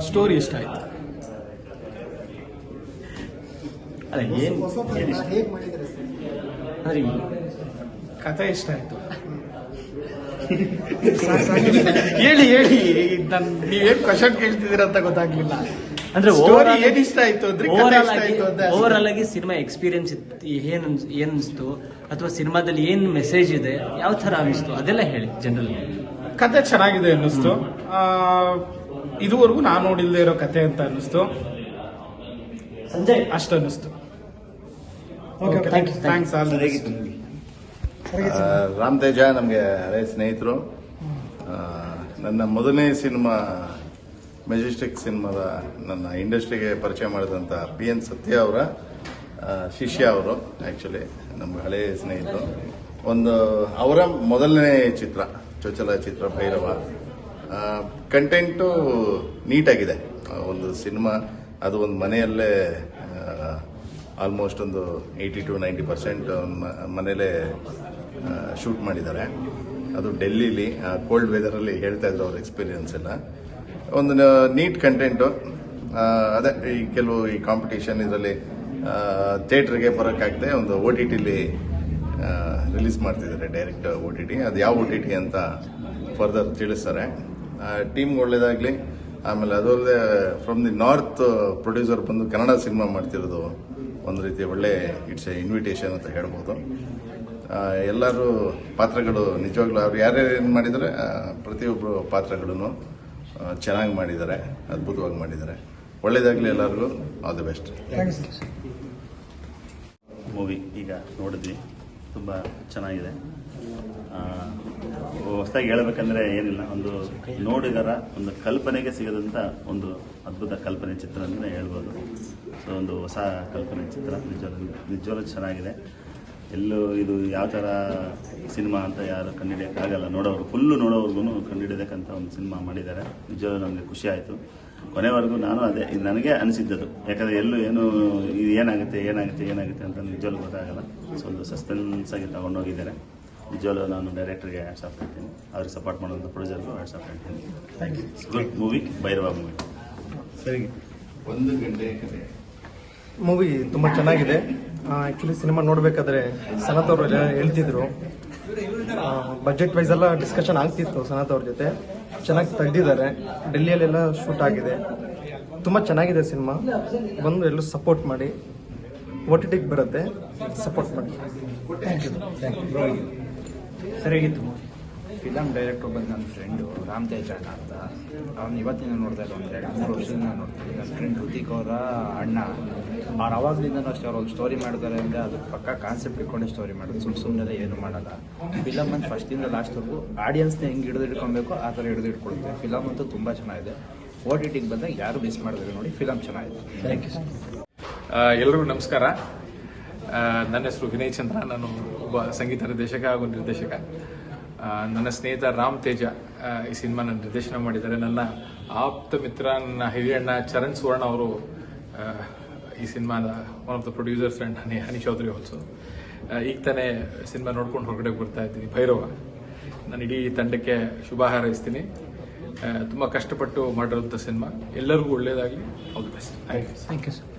Story ಇಷ್ಟ ಆಯ್ತು. ಅಲ್ಲ ಏನ್ ಏನ್ ಕತೆ ಇಷ್ಟ ಆಯ್ತು. ಹೇಳಿ ಹೇಳಿ ನನ್ ನೀವೇನ್ ಕ್ವಶನ್ ಕೇಳ್ತಿದ್ದೀರ ಅಂತ ಗೊತ್ತಾಗ್ಲಿಲ್ಲ. ಅಂದ್ರೆ ಓವರ್ ಏನ್ ಇಷ್ಟ ಆಯ್ತು ಅಂದ್ರೆ ಓವರ್ ಆಲ್ ಆಗಿ ಆಯ್ತು ಅಂತ. ಅಷ್ಟೇ. ಆಗಿ ಸಿನಿಮಾ ಎಕ್ಸ್ಪೀರಿಯನ್ಸ್ ಏನ್ ಅನ್ಸ್- ಏನ್ ಅನಿಸ್ತು? ಅಥವಾ ಸಿನಿಮಾದಲ್ಲಿ ಏನ್ ಮೆಸೇಜ್ ಇದೆ? ಯಾವ ತರ ಅನಿಸ್ತು? ಅದೆಲ್ಲ ಹೇಳಿ ಜನರಲ್ ಕತೆ ಚೆನ್ನಾಗಿದೆ ಅನ್ನಿಸ್ತು. ಆ, ಇದುವರೆಗೂ ನಾನು ನೋಡಿಲ್ಲದೆ ಇರೋ ಕತೆ ಅಂತ ಅನ್ನಿಸ್ತು. ಸಂಜಯ್? ಅಷ್ಟು ಅನ್ನಿಸ್ತು. ಥ್ಯಾಂಕ್ಸ್ ಆಲ್ ರಾಮ್ ತೇಜ ನಮಗೆ ಹಳೆ ಸ್ನೇಹಿತರು. ನನ್ನ ಮೊದಲನೇ ಸಿನಿಮಾ ಮೆಜೆಸ್ಟಿಕ್ ಸಿನಿಮಾದ ನನ್ನ ಇಂಡಸ್ಟ್ರಿಗೆ ಪರಿಚಯ ಮಾಡಿದಂಥ ಪಿ ಎನ್ ಸತ್ಯ ಅವರ ಶಿಷ್ಯ ಅವರು ಆ್ಯಕ್ಚುಲಿ ನಮ್ಗೆ ಹಳೆ ಸ್ನೇಹಿತರು. ಒಂದು ಅವರ ಮೊದಲನೇ ಚಿತ್ರ ಚೊಚ್ಚಲ ಚಿತ್ರ ಭೈರವ. ಕಂಟೆಂಟು ನೀಟಾಗಿದೆ. ಒಂದು ಸಿನಿಮಾ, ಅದು ಒಂದು ಮನೆಯಲ್ಲೇ ಆಲ್ಮೋಸ್ಟ್ ಒಂದು ಏಯ್ಟಿ ಟು ನೈಂಟಿ ಪರ್ಸೆಂಟ್ ಮನೆಯಲ್ಲೇ ಶೂಟ್ ಮಾಡಿದ್ದಾರೆ. ಅದು ಡೆಲ್ಲಿಲಿ ಕೋಲ್ಡ್ ವೆದರಲ್ಲಿ ಹೇಳ್ತಾ ಇದ್ರು ಅವ್ರ ಎಕ್ಸ್ಪೀರಿಯನ್ಸ್ ಎಲ್ಲ. ಒಂದು ನೀಟ್ ಕಂಟೆಂಟು ಅದೇ, ಈ ಕೆಲವು ಈ ಕಾಂಪಿಟೇಷನ್ ಇದರಲ್ಲಿ ಥಿಯೇಟ್ರಿಗೆ ಬರೋಕ್ಕಾಗದೆ ಒಂದು ಓ ಟಿ ಟಿಲಿ ರಿಲೀಸ್ ಮಾಡ್ತಿದ್ದಾರೆ ಡೈರೆಕ್ಟ್ ಓ ಟಿ ಟಿ ಅದು ಯಾವ ಓ ಟಿ ಟಿ ಅಂತ ಫರ್ದರ್ ತಿಳಿಸ್ತಾರೆ. ಟೀಮ್ಗೆ ಒಳ್ಳೇದಾಗಲಿ. ಆಮೇಲೆ ಅದಲ್ಲದೆ ಫ್ರಮ್ ದಿ ನಾರ್ತ್ ಪ್ರೊಡ್ಯೂಸರ್ ಬಂದು ಕನ್ನಡ ಸಿನಿಮಾ ಮಾಡ್ತಿರೋದು ಒಂದು ರೀತಿ ಒಳ್ಳೆ ಇಟ್ಸ್ ಎ ಇನ್ವಿಟೇಷನ್ ಅಂತ ಹೇಳ್ಬೋದು. ಎಲ್ಲರೂ ಪಾತ್ರಗಳು ನಿಜವಾಗ್ಲೂ ಅವ್ರು ಯಾರ್ಯಾರು ಏನು ಮಾಡಿದರೆ ಪ್ರತಿಯೊಬ್ಬರು ಪಾತ್ರಗಳನ್ನು ಚೆನ್ನಾಗಿ ಮಾಡಿದ್ದಾರೆ ಅದ್ಭುತವಾಗಿ ಮಾಡಿದ್ದಾರೆ. ಒಳ್ಳೇದಾಗಲಿ ಎಲ್ಲರಿಗೂ ಆಲ್ ದಿ ಬೆಸ್ಟ್ ಮೂವಿ ಈಗ ನೋಡಿದ್ವಿ. ತುಂಬ ಚೆನ್ನಾಗಿದೆ. ಹೊಸದಾಗಿ ಹೇಳಬೇಕಂದ್ರೆ ಏನಿಲ್ಲ, ಒಂದು ನೋಡಿದರ, ಒಂದು ಕಲ್ಪನೆಗೆ ಸಿಗದಂಥ ಒಂದು ಅದ್ಭುತ ಕಲ್ಪನೆ ಚಿತ್ರ ಅಂತಲೇ ಹೇಳ್ಬೋದು. ಸೊ, ಒಂದು ಹೊಸ ಕಲ್ಪನೆ ಚಿತ್ರ ನಿಜವಾಗ್ಲೂ ನಿಜವಾಗ್ಲೂ ಚೆನ್ನಾಗಿದೆ. ಎಲ್ಲೂ ಇದು ಯಾವ ಥರ ಸಿನಿಮಾ ಅಂತ ಯಾರು ಕಂಡುಹಿಡಿಯೋಕ್ಕಾಗಲ್ಲ. ನೋಡೋರು ಫುಲ್ಲು ನೋಡೋರ್ಗು ಕಂಡುಹಿಡಿಯೋದಕ್ಕಂತ ಒಂದು ಸಿನಿಮಾ ಮಾಡಿದ್ದಾರೆ. ನಿಜವಾಗ್ಲೂ ನನಗೆ ಖುಷಿ ಆಯಿತು. ಕೊನೆವರೆಗೂ ನಾನು ಅದೇ, ಇದು ನನಗೆ ಅನಿಸಿದ್ದದು. ಯಾಕಂದರೆ ಎಲ್ಲೂ ಏನು, ಇದು ಏನಾಗುತ್ತೆ ಏನಾಗುತ್ತೆ ಏನಾಗುತ್ತೆ ಅಂತ ನಿಜವಾಗ್ಲೂ ಗೊತ್ತಾಗಲ್ಲ. ಸೊ, ಒಂದು ಸಸ್ಪೆನ್ಸ್ ಆಗಿ ತಗೊಂಡೋಗಿದ್ದಾರೆ. ನಿಜವಾಗ್ಲೂ ನಾನು ಡೈರೆಕ್ಟರ್ಗೆ ಹ್ಯಾಂಡ್ಸ್ ಆಫ್ ಹೇಳ್ತೀನಿ ಅವ್ರಿಗೆ ಸಪೋರ್ಟ್ ಮಾಡುವಂಥ ಪ್ರೊಡ್ಯೂಸರ್ಗೂ ಹ್ಯಾಂಡ್ಸ್ ಆಫ್ ಹೇಳ್ತೀನಿ ಗುಡ್ ಮೂವಿ ಭೈರವ ಮೂವಿ ಸರಿ. ಒಂದು ಗಂಟೆ ಮೂವಿ ತುಂಬ ಚೆನ್ನಾಗಿದೆ. ಆ್ಯಕ್ಚುಲಿ ಸಿನಿಮಾ ನೋಡಬೇಕಾದ್ರೆ ಸನತ್ ಅವರು ಎಲ್ಲ ಹೇಳ್ತಿದ್ರು. ಬಜೆಟ್ ವೈಸ್ ಎಲ್ಲ ಡಿಸ್ಕಷನ್ ಆಗ್ತಿತ್ತು ಸನತ್ ಅವ್ರ ಜೊತೆ. ಚೆನ್ನಾಗಿ ತೆಗ್ದಿದ್ದಾರೆ. ಡೆಲ್ಲಿಯಲ್ಲೆಲ್ಲ ಶೂಟ್ ಆಗಿದೆ. ತುಂಬ ಚೆನ್ನಾಗಿದೆ ಸಿನಿಮಾ ಬಂದು ಎಲ್ಲರೂ ಸಪೋರ್ಟ್ ಮಾಡಿ. ಟಿ ಟಿಗೆ ಬರುತ್ತೆ. ಸಪೋರ್ಟ್ ಮಾಡಿ. ಥ್ಯಾಂಕ್ ಯು ಸರಿಯಾಗಿತ್ತು ಫಿಲಮ್ ಡೈರೆಕ್ಟರ್ ಬಂದು ನನ್ನ ಫ್ರೆಂಡು ರಾಮ್ ತೇಜ ಅಂತ. ಅವ್ನು ಇವತ್ತಿನ ನೋಡ್ತಾ ಇಲ್ಲ ಒಂದು ಎರಡು ಮೂರು ವರ್ಷದಿಂದ ನೋಡ್ತೀನಿ ನನ್ನ ಫ್ರೆಂಡ್ ಹೃತಿಕ್ ಅವರ ಅಣ್ಣ. ಅವ್ರು ಅವಾಗಲಿಂದನೂ ಅಷ್ಟೇ, ಅವ್ರು ಒಂದು ಸ್ಟೋರಿ ಮಾಡಿದ್ದಾರೆ ಅಂದರೆ ಅದು ಪಕ್ಕ ಕಾನ್ಸೆಪ್ಟ್ ಇಟ್ಕೊಂಡು ಸ್ಟೋರಿ ಮಾಡೋದು. ಸುಮ್ಮ ಸುಮ್ಮನೆ ಏನು ಮಾಡಲ್ಲ. ಫಿಲಮ್ ಅಂತ ಫಸ್ಟಿಂದ ಲಾಸ್ಟ್ವರೆಗೂ ಆಡಿಯನ್ಸ್ನ ಹೆಂಗೆ ಹಿಡಿದು ಇಟ್ಕೊಬೇಕು ಆ ಥರ ಹಿಡಿದು ಇಟ್ಕೊಳ್ತೀವಿ ಫಿಲಮ್ ಅಂತೂ ತುಂಬ ಚೆನ್ನಾಗಿದೆ. ಓ ಟಿ ಬಂದಾಗ ಯಾರು ಮಿಸ್ ಮಾಡಿದ್ರೆ ನೋಡಿ ಫಿಲಮ್ ಚೆನ್ನಾಗಿದೆ. ಥ್ಯಾಂಕ್ ಯು ಸರ್ ಎಲ್ರಿಗೂ ನಮಸ್ಕಾರ. ನನ್ನ ಹೆಸರು ವಿನಯ್ ಚಂದ್ರ, ನಾನು ಒಬ್ಬ ಸಂಗೀತ ನಿರ್ದೇಶಕ ಹಾಗೂ ನಿರ್ದೇಶಕ. ನನ್ನ ಸ್ನೇಹಿತ ರಾಮ್ ತೇಜ ಈ ಸಿನಿಮಾನ ನಿರ್ದೇಶನ ಮಾಡಿದ್ದಾರೆ. ನನ್ನ ಆಪ್ತ ಮಿತ್ರ, ನನ್ನ ಹಿರಿಯಣ್ಣ ಚರಣ್ ಸುವರ್ಣ ಅವರು ಈ ಸಿನಿಮಾದ one of the producers Honey Honey Chaudhary also ಈಗ ತಾನೇ ಸಿನಿಮಾ ನೋಡ್ಕೊಂಡು ಹೊರಗಡೆ ಬರ್ತಾ ಇದ್ದೀನಿ, ಭೈರವ. ನಾನು ಇಡೀ ತಂಡಕ್ಕೆ ಶುಭ ಹಾರೈಸ್ತೀನಿ. ತುಂಬ ಕಷ್ಟಪಟ್ಟು ಮಾಡಿರೋಂಥ ಸಿನಿಮಾ. ಎಲ್ಲರಿಗೂ ಒಳ್ಳೆಯದಾಗಲಿ all the best thank you thank you sir